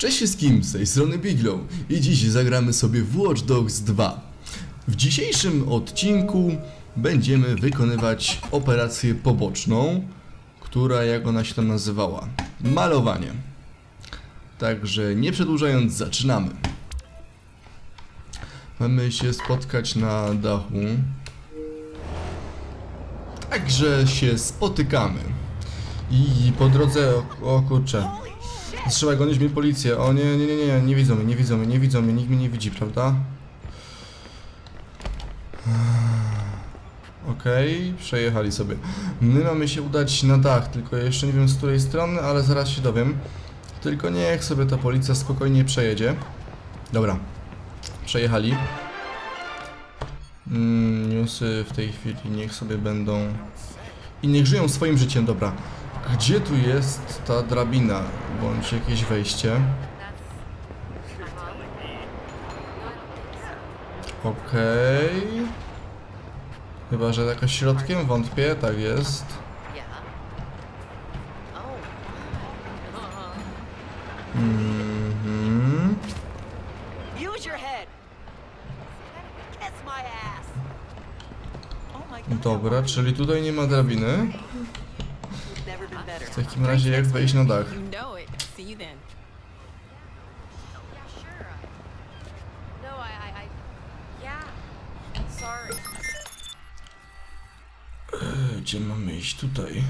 Cześć wszystkim, z tej strony Biglow i dziś zagramy sobie w Watch Dogs 2. W dzisiejszym odcinku będziemy wykonywać operację poboczną, która jak ona się tam nazywała? Malowanie. Także nie przedłużając, zaczynamy. Mamy się spotkać na dachu. Także się spotykamy. I po drodze, o, o kurczę, Trzeba gonić mnie policję. O nie, nie, nie, nie, nie widzą mnie, nie widzą mnie, nie widzą mnie, nikt mnie nie widzi, prawda? Okej, przejechali sobie. My mamy się udać na dach, tylko jeszcze nie wiem z której strony, ale zaraz się dowiem. Tylko niech sobie ta policja spokojnie przejedzie. Dobra, przejechali. Mm, newsy w tej chwili niech sobie będą... I niech żyją swoim życiem, dobra. Gdzie tu jest ta drabina, bądź jakieś wejście? Okej. Chyba, że jakaś środkiem? Wątpię, tak jest. Mhm. Oh. Dobra, czyli tutaj nie ma drabiny. W takim razie jak wejść na dach? You know it. See you then. Yeah, sure. I, I, I. Yeah. Sorry. Gdzie mamy iść? Tutaj.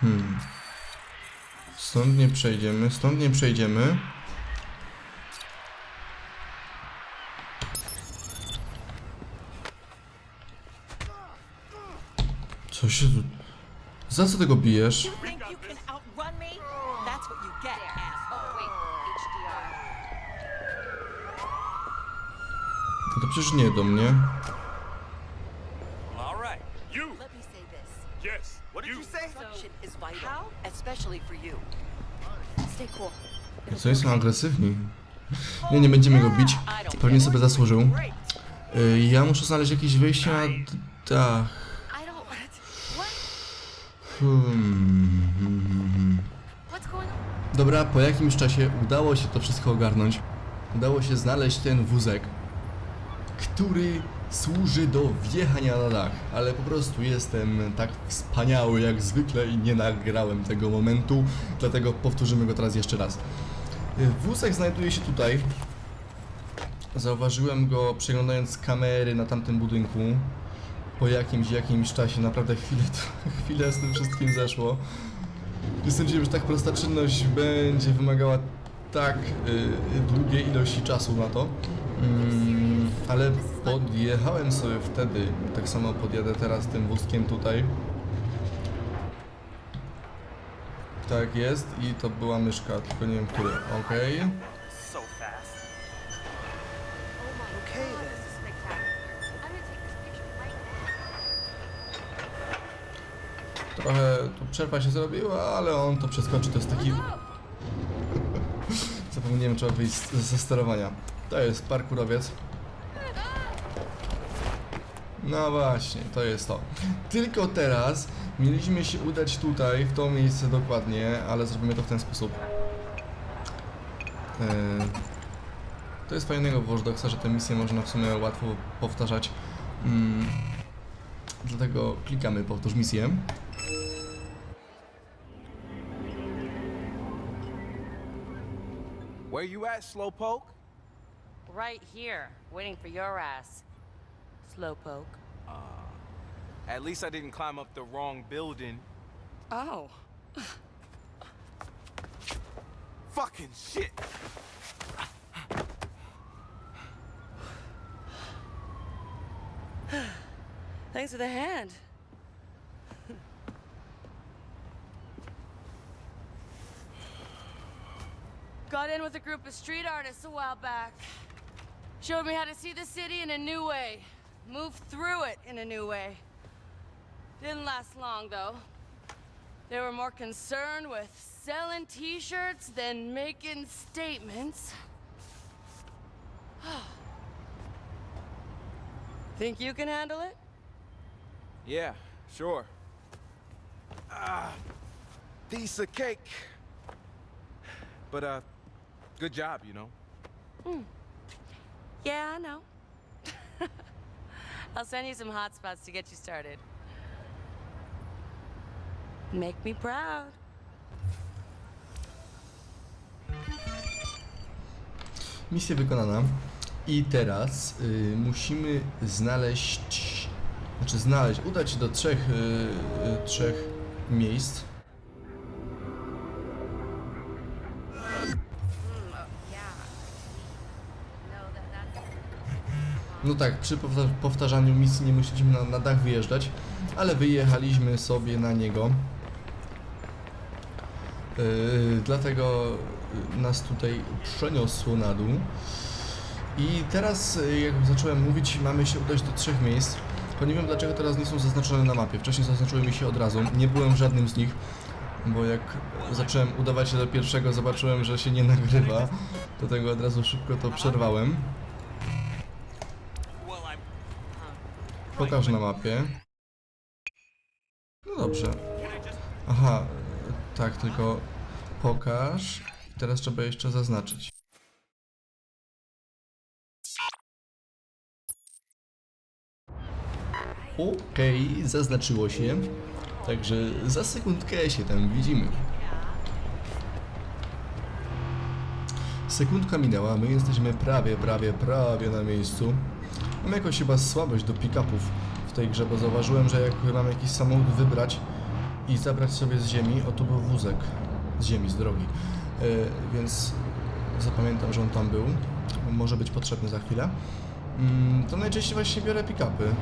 Hmm. Stąd nie przejdziemy, stąd nie przejdziemy. Co się tu... Za co tego bijesz? No to przecież nie do mnie. Co jest agresywni? Nie, nie będziemy go bić. Pewnie sobie zasłużył. Y, Ja muszę znaleźć jakieś wyjście na dach. Hmm. Dobra, po jakimś czasie udało się to wszystko ogarnąć. Udało się znaleźć ten wózek, który służy do wjechania na dach. Ale po prostu jestem tak wspaniały jak zwykle i nie nagrałem tego momentu, dlatego powtórzymy go teraz jeszcze raz. Wózek znajduje się tutaj. Zauważyłem go przeglądając kamery na tamtym budynku. Po jakimś, jakimś czasie, naprawdę chwilę, chwilę z tym wszystkim zeszło. Nie sądziłem, że tak prosta czynność będzie wymagała tak y, długiej ilości czasu na to. Mm, ale podjechałem sobie wtedy, tak samo podjadę teraz tym wózkiem tutaj. Tak jest i to była myszka, tylko nie wiem który. Okej. So Trochę tu przerwa się zrobiła, ale on to przeskoczy, to jest taki... Zapomniałem, trzeba wyjść ze sterowania. To jest parkurowiec. No właśnie, to jest to. Tylko teraz mieliśmy się udać tutaj, w to miejsce dokładnie, ale zrobimy to w ten sposób. Eee, To jest fajnego w Watch że te misje można w sumie łatwo powtarzać. Mm, Dlatego klikamy powtórz misję. Where you at, Slowpoke? Right here, waiting for your ass. Slowpoke. Uh, at least I didn't climb up the wrong building. Oh. Fucking shit. Thanks for the hand. Got in with a group of street artists a while back. Showed me how to see the city in a new way. Move through it in a new way. Didn't last long, though. They were more concerned with selling t shirts than making statements. Think you can handle it? Yeah, sure. Ah, piece of cake. But uh, good job, you know. Yeah, I know. I'll send you some hot spots to get you started. Make me proud. Misja wykonana. I teraz y, musimy znaleźć, znaczy znaleźć, udać się do trzech, y, y, trzech miejsc. No tak, przy powta- powtarzaniu misji nie musieliśmy na, na dach wyjeżdżać, ale wyjechaliśmy sobie na niego. Yy, dlatego nas tutaj przeniosło na dół. I teraz, yy, jak zacząłem mówić, mamy się udać do trzech miejsc. Tylko nie wiem dlaczego teraz nie są zaznaczone na mapie. Wcześniej zaznaczyły mi się od razu. Nie byłem w żadnym z nich, bo jak zacząłem udawać się do pierwszego, zobaczyłem, że się nie nagrywa. Dlatego od razu szybko to przerwałem. Pokaż na mapie. No dobrze. Aha, tak, tylko pokaż. Teraz trzeba jeszcze zaznaczyć. Okej, zaznaczyło się. Także za sekundkę się tam widzimy. Sekundka minęła, my jesteśmy prawie, prawie, prawie na miejscu. Mam jakąś chyba słabość do pick-upów w tej grze, bo zauważyłem, że jak mam jakiś samochód wybrać i zabrać sobie z ziemi, o tu był wózek z ziemi, z drogi. E, więc zapamiętam, że on tam był. Może być potrzebny za chwilę. Mm, to najczęściej właśnie biorę pick-upy.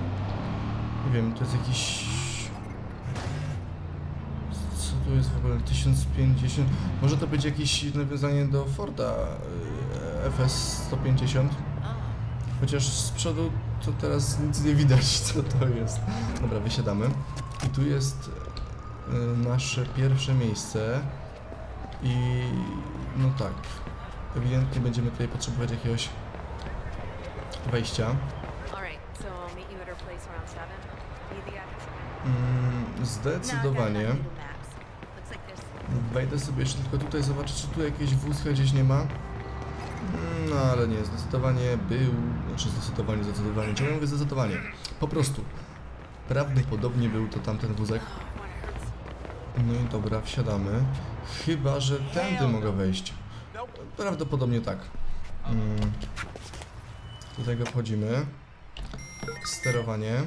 Nie wiem, to jest jakiś... Co tu jest w ogóle? 1050? Może to być jakieś nawiązanie do Forda y, FS 150? Chociaż z przodu to teraz nic nie widać, co to jest. Dobra, wysiadamy. I tu jest y, nasze pierwsze miejsce. I no tak. Ewidentnie będziemy tutaj potrzebować jakiegoś wejścia. Mm, zdecydowanie. no, Wejdę sobie jeszcze tylko tutaj zobaczyć, czy tu jakieś wózka gdzieś nie ma. No ale nie, zdecydowanie był. Znaczy zdecydowanie, zdecydowanie. Czemu mówię zdecydowanie? Po prostu. Prawdopodobnie był to tamten wózek. No i dobra, wsiadamy. Chyba, że tędy mogę wejść. Prawdopodobnie tak. Mm. Do tego wchodzimy. Sterowanie.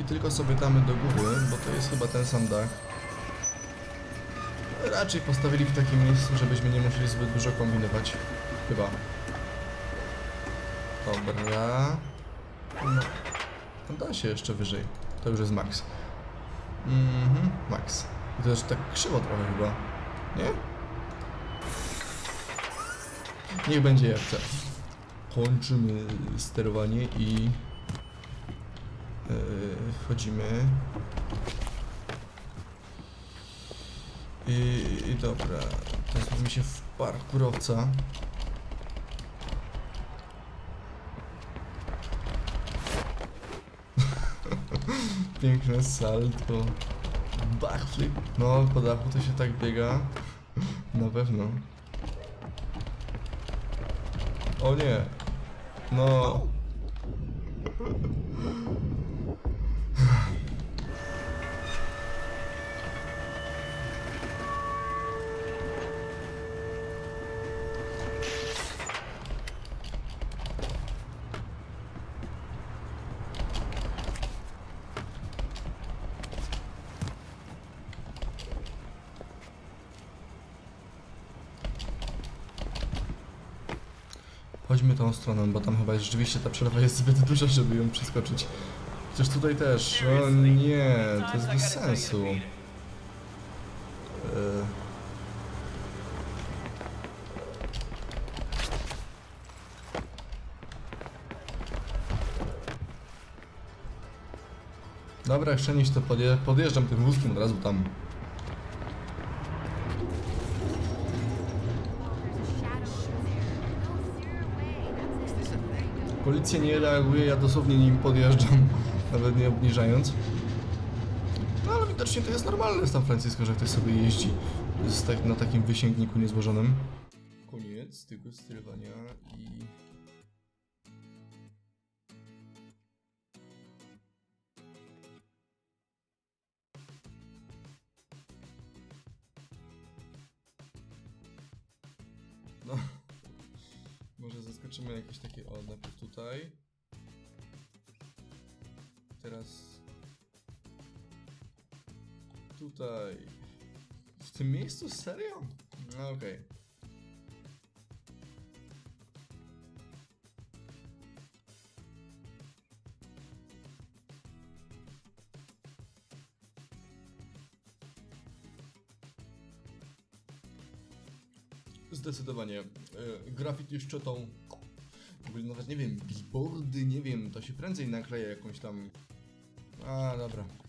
I tylko sobie damy do góry, bo to jest chyba ten sam dach. Raczej postawili w takim miejscu, żebyśmy nie musieli zbyt dużo kombinować. Chyba. Dobra. No. no Da się jeszcze wyżej. To już jest max. Mhm, max. I to już tak krzywo trochę chyba. Nie? Niech będzie jak chce. Kończymy sterowanie i Yy, wchodzimy. I, I dobra, teraz mi się w parkurowca. Piękne salto. Backflip. No, po dachu to się tak biega. Na pewno. O nie. No. Chodźmy tą stroną, bo tam chyba rzeczywiście ta przerwa jest zbyt duża, żeby ją przeskoczyć. Chociaż tutaj też. O nie, to jest bez sensu. E, Dobra, niż to podje podjeżdżam tym wózkiem od razu tam. Policja nie reaguje, ja dosłownie nim podjeżdżam, nawet nie obniżając. No ale widocznie to jest normalne w San Francisco, że ktoś sobie jeździ z tak, na takim wysięgniku niezłożonym. Tutaj. W tym miejscu? Serio? No okej. Zdecydowanie. E, graffiti szczytą. W ogóle nawet nie wiem, billboardy, nie wiem, to się prędzej nakleja jakąś tam... A, dobra.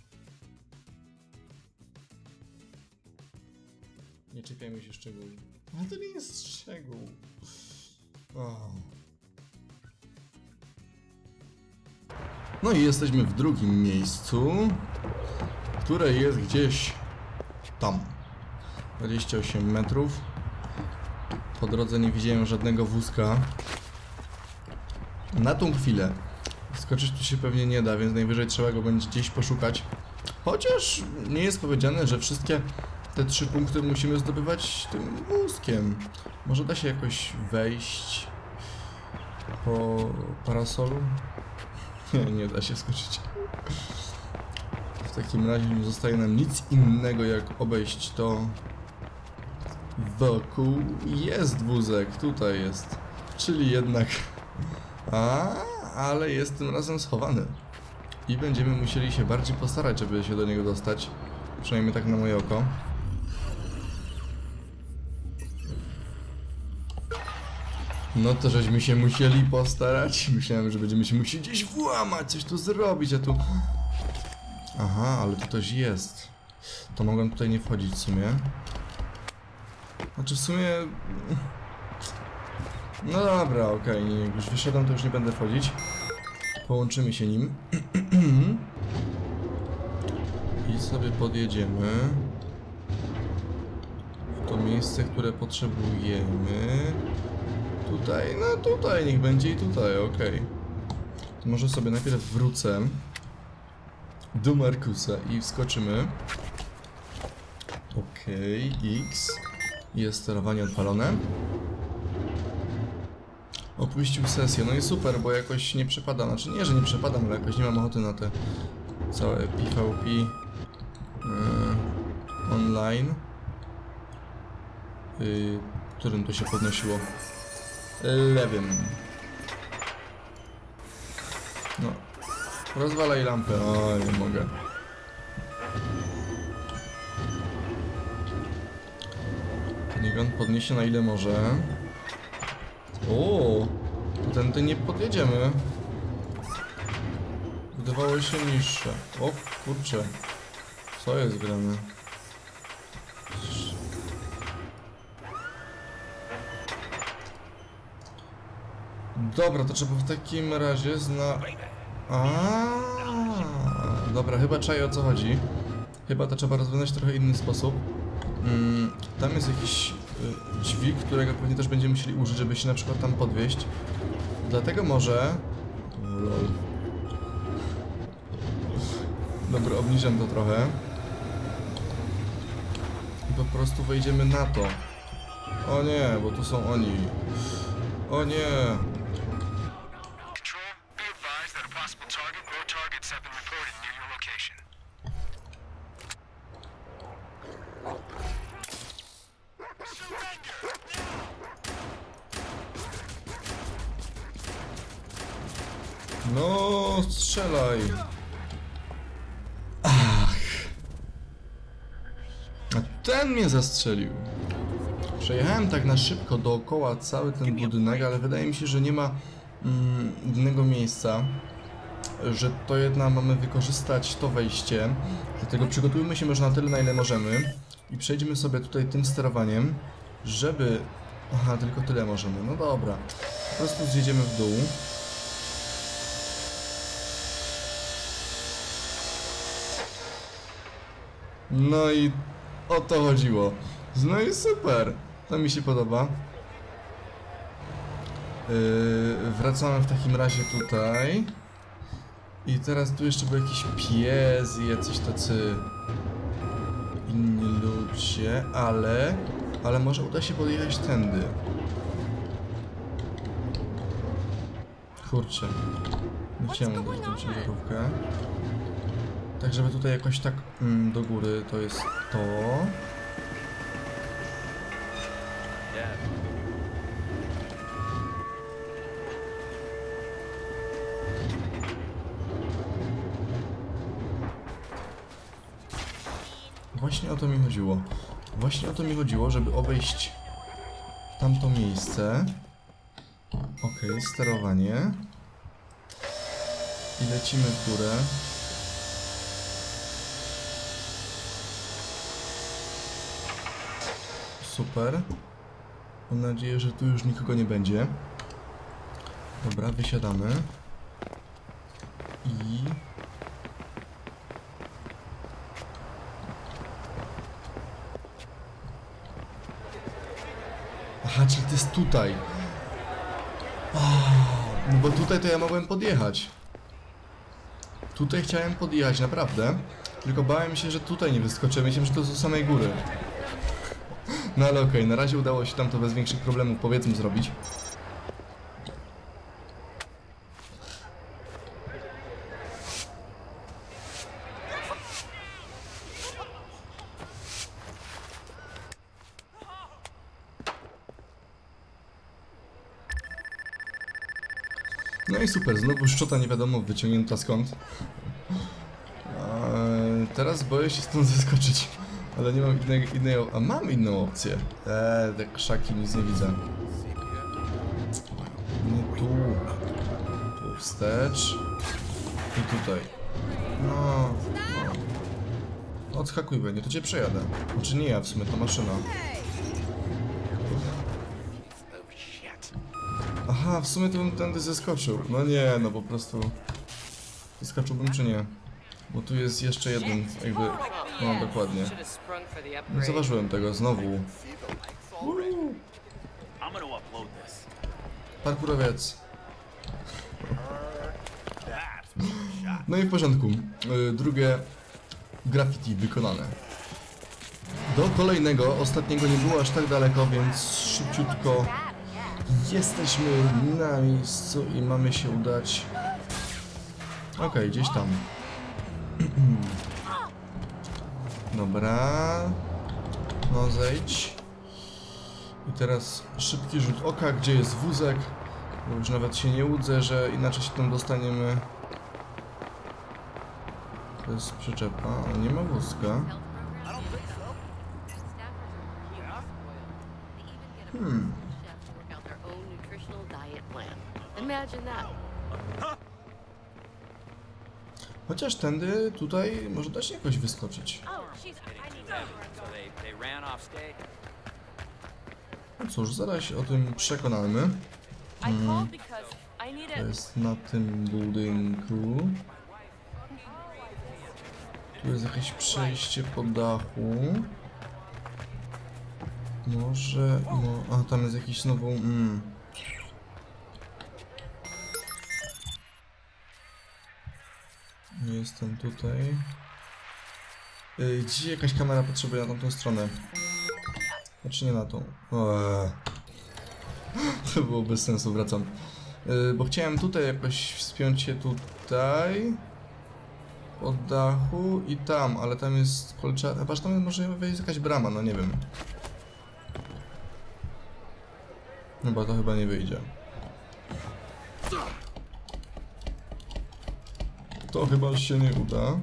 Czepiajmy się szczegółów. Ale to nie jest szczegół. O. No i jesteśmy w drugim miejscu, które jest gdzieś tam. 28 metrów. Po drodze nie widziałem żadnego wózka. Na tą chwilę skoczyć tu się pewnie nie da, więc najwyżej trzeba go będzie gdzieś poszukać. Chociaż nie jest powiedziane, że wszystkie te trzy punkty musimy zdobywać tym wózkiem. Może da się jakoś wejść po parasolu? Nie, nie da się skoczyć. W takim razie nie zostaje nam nic innego jak obejść to wokół. Jest wózek, tutaj jest. Czyli jednak... A, ale jest tym razem schowany. I będziemy musieli się bardziej postarać, żeby się do niego dostać. Przynajmniej tak na moje oko. No to żeśmy się musieli postarać. Myślałem, że będziemy się musieli gdzieś włamać, coś tu zrobić, a tu... Aha, ale tu ktoś jest. To mogłem tutaj nie wchodzić w sumie. Znaczy w sumie... No dobra, okej, nie, jak już wyszedłem, to już nie będę wchodzić. Połączymy się nim. I sobie podjedziemy w to miejsce, które potrzebujemy. Tutaj, no tutaj, niech będzie i tutaj, okej. To może sobie najpierw wrócę do Markusa i wskoczymy. Okej, X. Jest sterowanie odpalone. Opuścił sesję, no i super, bo jakoś nie przepadam, znaczy nie, że nie przepadam, ale jakoś nie mam ochoty na te całe PvP yy, online. Yy, którym to się podnosiło? Lewym. No. Rozwalaj lampę. O, nie mogę. Niech on podniesie na ile może. O, tędy nie podjedziemy. Wydawało się niższe. O kurczę. Co jest grane? Dobra, to trzeba w takim razie zna... A, Dobra, chyba czaję o co chodzi. Chyba to trzeba rozwiązać w trochę inny sposób. Mm, tam jest jakiś y, dźwig, którego pewnie też będziemy musieli użyć, żeby się na przykład tam podwieźć. Dlatego może... Lol. Dobra, obniżam to trochę. I po prostu wejdziemy na to. O nie, bo tu są oni. O nie. Zastrzelił. Przejechałem tak na szybko dookoła cały ten budynek, ale wydaje mi się, że nie ma mm, innego miejsca, że to jednak mamy wykorzystać to wejście. Dlatego przygotujmy się może na tyle, na ile możemy i przejdziemy sobie tutaj tym sterowaniem, żeby... Aha, tylko tyle możemy. No dobra. Po prostu zjedziemy w dół. No i o to chodziło. No i super. To mi się podoba. Yy, wracamy w takim razie tutaj. I teraz tu jeszcze był jakiś pies i jacyś tacy inni ludzie, ale... Ale może uda się podjechać tędy. Kurczę. Nie chciałem uderzyć tą ciężarówkę. Tak, żeby tutaj jakoś tak mm, do góry to jest to. Właśnie o to mi chodziło. Właśnie o to mi chodziło, żeby obejść tamto miejsce. Okej, sterowanie. I lecimy w górę. Super. Mam nadzieję, że tu już nikogo nie będzie. Dobra, wysiadamy. I... Aha, czyli to jest tutaj. O, no bo tutaj to ja mogłem podjechać. Tutaj chciałem podjechać, naprawdę. Tylko bałem się, że tutaj nie wyskoczę. Myślałem, że to z samej góry. No ale okej, na razie udało się tam to bez większych problemów, powiedzmy, zrobić. No i super, znowu szczota nie wiadomo wyciągnięta skąd. Eee, teraz boję się stąd zeskoczyć, ale nie mam innej, innej A mam inną opcję. Eee, te krzaki nic nie widzę. Nie tu. Tu wstecz. I tutaj. No. no. Odskakuj będzie, to cię przejadę. Znaczy nie ja w sumie, to maszyna. Aha, w sumie to bym tędy zeskoczył. No nie, no po prostu... Zeskoczyłbym czy nie? Bo tu jest jeszcze jeden, jakby... No, dokładnie. Nie zauważyłem tego, znowu. Parkurowiec. No i w porządku. Y, Drugie graffiti wykonane. Do kolejnego, ostatniego nie było aż tak daleko, więc szybciutko jesteśmy na miejscu i mamy się udać. Okej, gdzieś tam. Dobra. No zejdź. I teraz szybki rzut oka, gdzie jest wózek. Bo już nawet się nie łudzę, że inaczej się tam dostaniemy. To jest przyczepa, ale nie ma wózka. Hmm. Chociaż tędy tutaj może da się jakoś wyskoczyć. No cóż, zaraz się o tym przekonamy. Need To jest na tym budynku. Tu jest jakieś przejście po dachu. Może... No, a tam jest jakiś znowu... Mm. Nie jestem tutaj. Yy, Gdzie jakaś kamera potrzebuje na tamtą stronę? Znaczy nie na tą. Eee. To było bez sensu, wracam. Yy, bo chciałem tutaj jakoś wspiąć się tutaj. Od dachu i tam, ale tam jest kolczat. Chyba, że tam może wejść jakaś brama, no nie wiem. Chyba to chyba nie wyjdzie. To chyba się nie uda.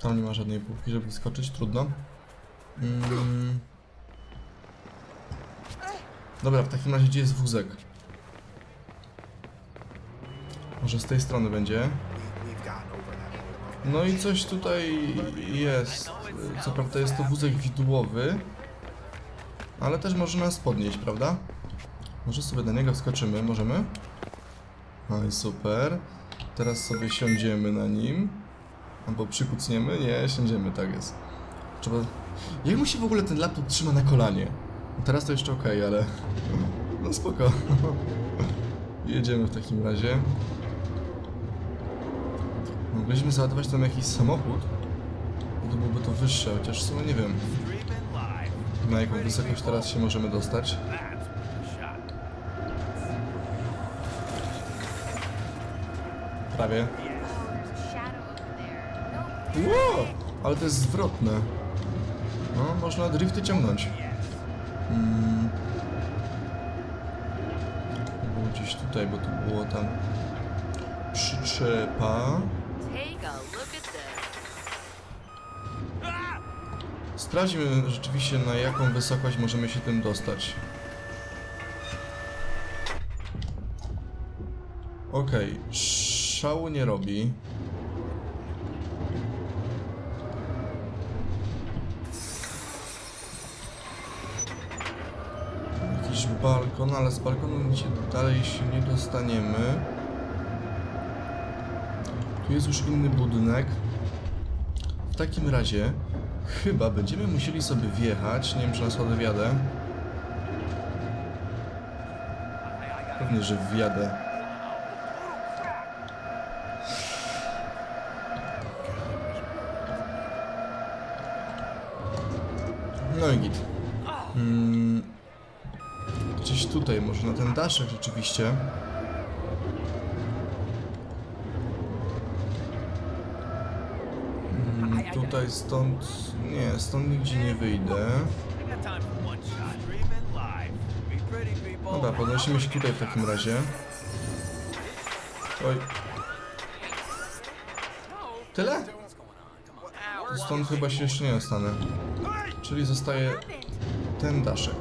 Tam nie ma żadnej półki, żeby skoczyć, trudno. Mm. Dobra, w takim razie gdzie jest wózek? Może z tej strony będzie. No i coś tutaj jest. Co prawda jest to wózek widłowy, ale też może nas podnieść, prawda? Może sobie na niego wskoczymy, możemy? No i super. Teraz sobie siądziemy na nim. Albo przykucniemy? Nie, siędziemy, tak jest. Trzeba... Jak mu się w ogóle ten laptop trzyma na kolanie? Teraz to jeszcze okej, ale... No spoko. Jedziemy w takim razie. Mogliśmy załadować tam jakiś samochód. To byłoby to wyższe, chociaż w sumie nie wiem na jaką wysokość teraz się możemy dostać. Prawie. Wow, ale to jest zwrotne. No, można drifty ciągnąć. Mm. Było gdzieś tutaj, bo tu było tam przyczepa. Sprawdźmy rzeczywiście na jaką wysokość możemy się tym dostać. Okej, szału nie robi. Jakiś balkon, ale z balkonu nic się dalej się nie dostaniemy. Tu jest już inny budynek. W takim razie chyba będziemy musieli sobie wjechać. Nie wiem, czy na schody wjadę. Pewnie, że wjadę. No i git. Może na ten daszek rzeczywiście. Mm, tutaj stąd... Nie, stąd nigdzie nie wyjdę. Dobra, podnosimy się tutaj w takim razie. Oj. Tyle? Stąd chyba się jeszcze nie dostanę. Czyli zostaje ten daszek.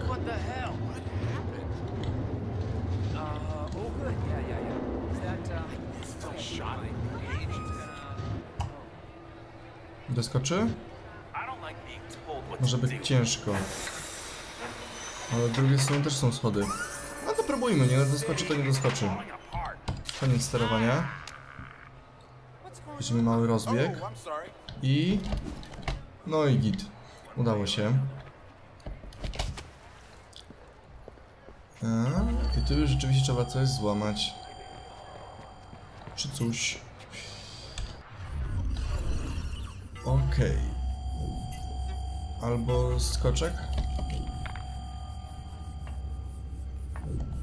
Doskoczy? Może być ciężko. Ale z drugiej strony też są schody. No to próbujmy, nie doskoczy to nie doskoczy. Koniec sterowania. Weźmiemy mały rozbieg. I... No i git. Udało się. A, I tu już rzeczywiście trzeba coś złamać. Czy coś. Okej. Albo skoczek.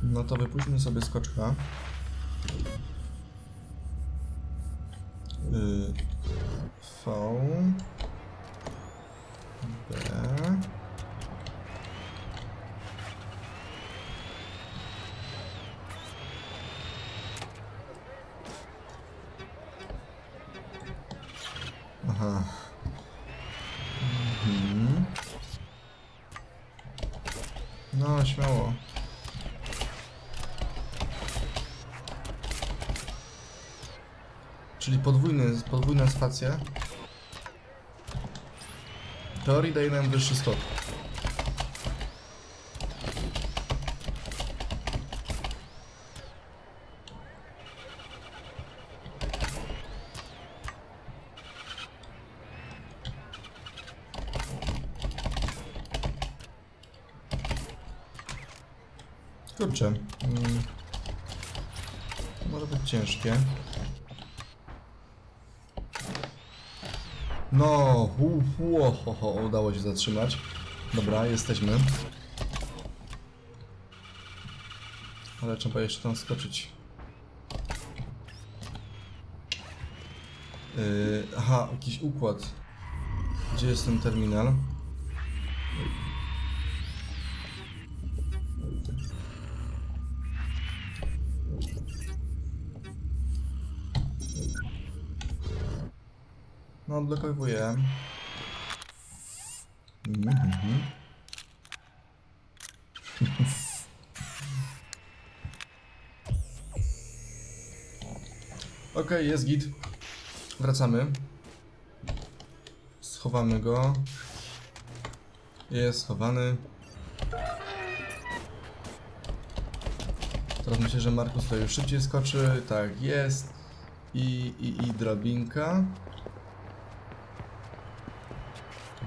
No to wypuśćmy sobie skoczka. Y, V B podwójny, podwójna spacja. W teorii daje nam wyższy skok. Kurczę. Mm. Może być ciężkie. No, hu, hu, ho, ho, udało się zatrzymać. Dobra, jesteśmy. Ale trzeba jeszcze tam skoczyć. Yy, aha, jakiś układ. Gdzie jest ten terminal? Odblokowuję. Mhm. Okej, jest git. Wracamy. Schowamy go. Jest schowany. Teraz myślę, że Markus tutaj już szybciej skoczy. Tak, jest. I, i, i drabinka.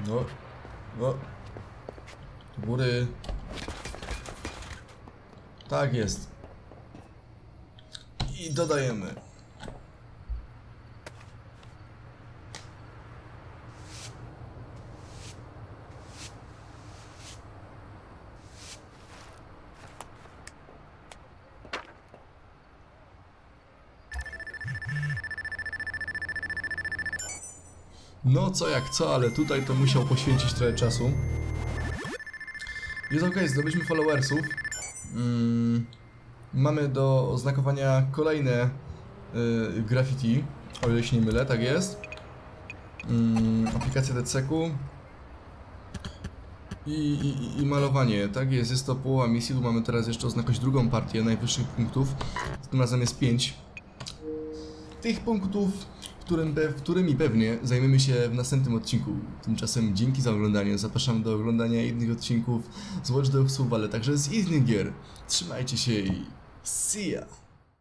No. No. Góry. Tak jest. I dodajemy. No co jak co, ale tutaj to musiał poświęcić trochę czasu. Jest ok, zdobyliśmy followersów. Mm, mamy do oznakowania kolejne y, graffiti, o ile się nie mylę, tak jest. Mm, aplikacja DCQ. I, i, I malowanie, tak jest, jest to połowa misji, tu mamy teraz jeszcze oznakować drugą partię najwyższych punktów. Tym razem jest 5 tych punktów, którym, którymi pewnie zajmiemy się w następnym odcinku. Tymczasem dzięki za oglądanie, zapraszam do oglądania innych odcinków z Watch Dogsów, ale także z innych gier. Trzymajcie się i see ya!